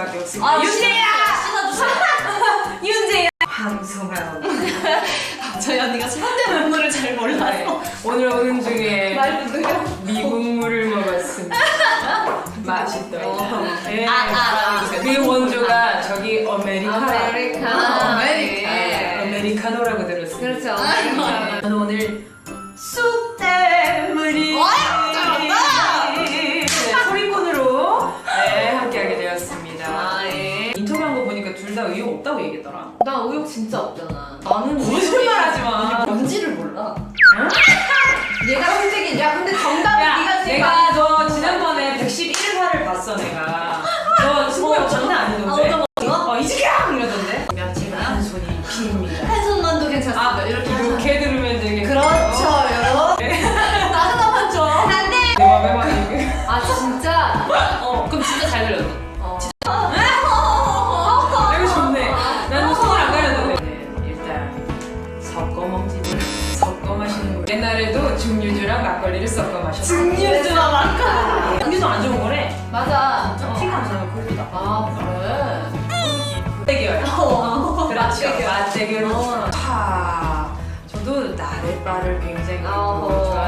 수밖에 없습니다. 아, 윤재야! 씻어주세요. 아, 윤재야! 방송하고. 저희 언니가 상대 눈물을 잘 몰라요. 네. 오늘 오는 중에 미국물을 먹었습니다. 맛있더라고요. 어, 어. 네. 아 아, 아, 아, 아. 그 원조가 저기 아메리카. 아메리카. 어, 네. 아메리카노라고 들었어요. 그렇죠. 저는 오늘 쑥 다 의욕 없다고 얘기했더라. 나 의욕 진짜 없잖아. 나는 거짓말하지 마. 뭔지를 몰라. 응? 얘가 선택이 야 근데 정답은 야, 네가 지금 내가 너 지난번에 111화를 봤어 내가. 너 승부욕 장난 아니던데? 증류주랑 막걸리를 섞어 마셨어. 증류주와 막걸리. 증류도 안 좋은 거래. 맞아. 티가 안 나면 고기다. 아 그래. 대결. 어. 그렇죠. 맞대결. 어. 하. 저도 나래바를 굉장히. 좋아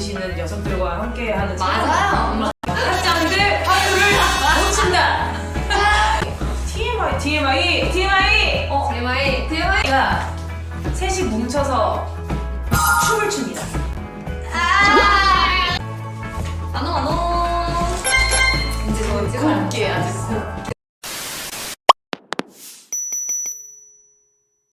드시는 녀석들과 함께하는 맞아요. 짱들 화두를 못 친다. TMI TMI TMI. 어, TMI TMI. 제가 셋이 뭉쳐서 춤을 춥니다. 아. 안녕 안녕. 이제 저 곱게 아주 곱게.